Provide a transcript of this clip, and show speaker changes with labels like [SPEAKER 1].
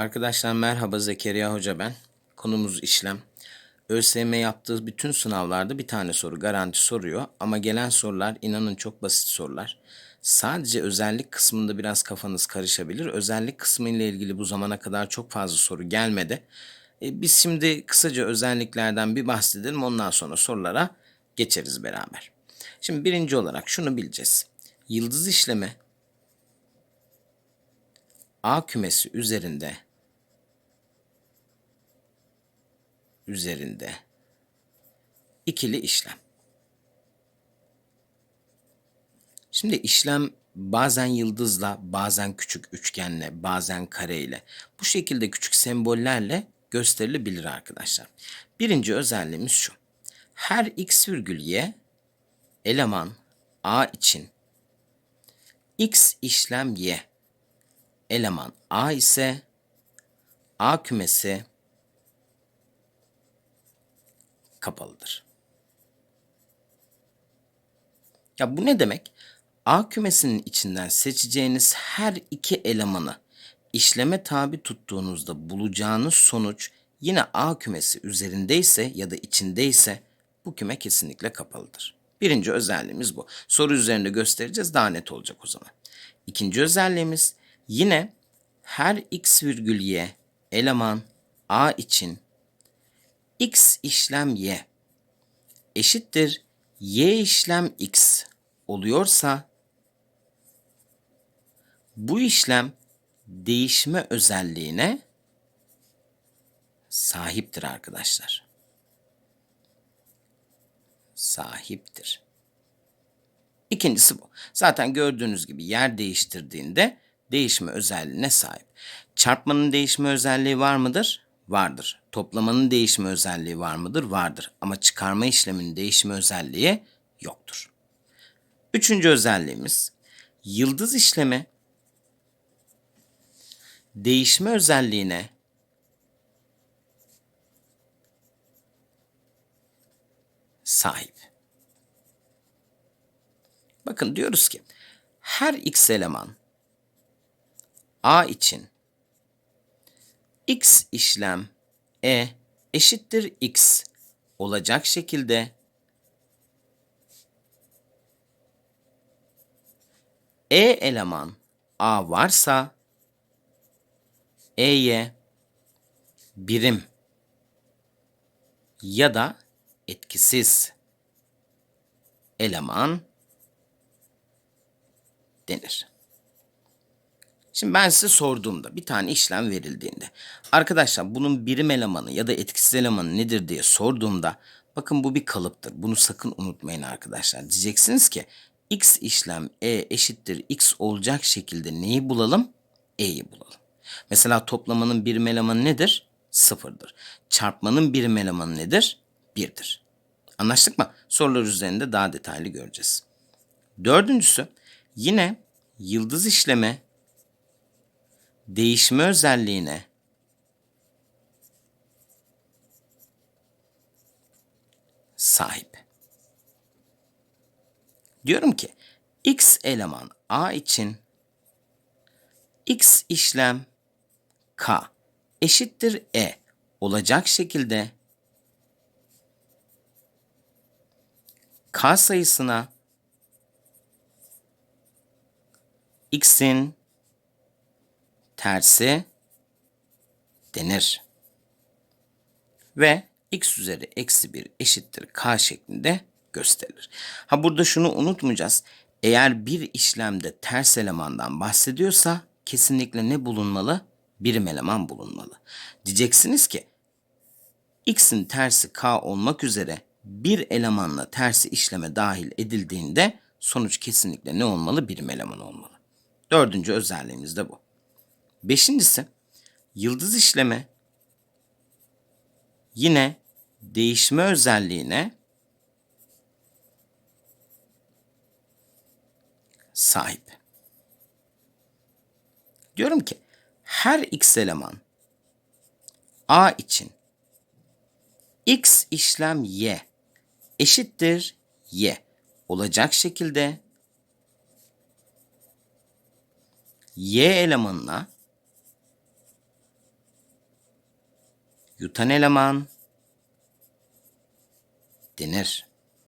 [SPEAKER 1] Arkadaşlar merhaba Zekeriya Hoca ben. Konumuz işlem. ÖSYM yaptığı bütün sınavlarda bir tane soru garanti soruyor ama gelen sorular inanın çok basit sorular. Sadece özellik kısmında biraz kafanız karışabilir. Özellik kısmı ile ilgili bu zamana kadar çok fazla soru gelmedi. E, biz şimdi kısaca özelliklerden bir bahsedelim ondan sonra sorulara geçeriz beraber. Şimdi birinci olarak şunu bileceğiz. Yıldız işlemi A kümesi üzerinde üzerinde ikili işlem. Şimdi işlem bazen yıldızla, bazen küçük üçgenle, bazen kareyle, bu şekilde küçük sembollerle gösterilebilir arkadaşlar. Birinci özelliğimiz şu. Her x virgül y eleman a için x işlem y eleman a ise a kümesi kapalıdır. Ya bu ne demek? A kümesinin içinden seçeceğiniz her iki elemanı işleme tabi tuttuğunuzda bulacağınız sonuç yine A kümesi üzerindeyse ya da içindeyse bu küme kesinlikle kapalıdır. Birinci özelliğimiz bu. Soru üzerinde göstereceğiz daha net olacak o zaman. İkinci özelliğimiz yine her x virgül y eleman A için x işlem y eşittir y işlem x oluyorsa bu işlem değişme özelliğine sahiptir arkadaşlar. Sahiptir. İkincisi bu. Zaten gördüğünüz gibi yer değiştirdiğinde değişme özelliğine sahip. Çarpmanın değişme özelliği var mıdır? Vardır. Toplamanın değişme özelliği var mıdır? Vardır. Ama çıkarma işleminin değişme özelliği yoktur. Üçüncü özelliğimiz yıldız işlemi değişme özelliğine sahip. Bakın diyoruz ki her x eleman a için x işlem e eşittir x olacak şekilde e eleman a varsa e'ye birim ya da etkisiz eleman denir. Şimdi ben size sorduğumda bir tane işlem verildiğinde arkadaşlar bunun birim elemanı ya da etkisiz elemanı nedir diye sorduğumda bakın bu bir kalıptır. Bunu sakın unutmayın arkadaşlar. Diyeceksiniz ki x işlem e eşittir x olacak şekilde neyi bulalım? E'yi bulalım. Mesela toplamanın birim elemanı nedir? Sıfırdır. Çarpmanın birim elemanı nedir? Birdir. Anlaştık mı? Sorular üzerinde daha detaylı göreceğiz. Dördüncüsü yine yıldız işleme değişme özelliğine sahip. Diyorum ki x eleman a için x işlem k eşittir e olacak şekilde k sayısına x'in tersi denir. Ve x üzeri eksi 1 eşittir k şeklinde gösterilir. Ha burada şunu unutmayacağız. Eğer bir işlemde ters elemandan bahsediyorsa kesinlikle ne bulunmalı? Birim eleman bulunmalı. Diyeceksiniz ki x'in tersi k olmak üzere bir elemanla tersi işleme dahil edildiğinde sonuç kesinlikle ne olmalı? Birim eleman olmalı. Dördüncü özelliğimiz de bu. Beşincisi yıldız işleme yine değişme özelliğine sahip. Diyorum ki her x eleman a için x işlem y eşittir y olacak şekilde y elemanına yutan eleman denir.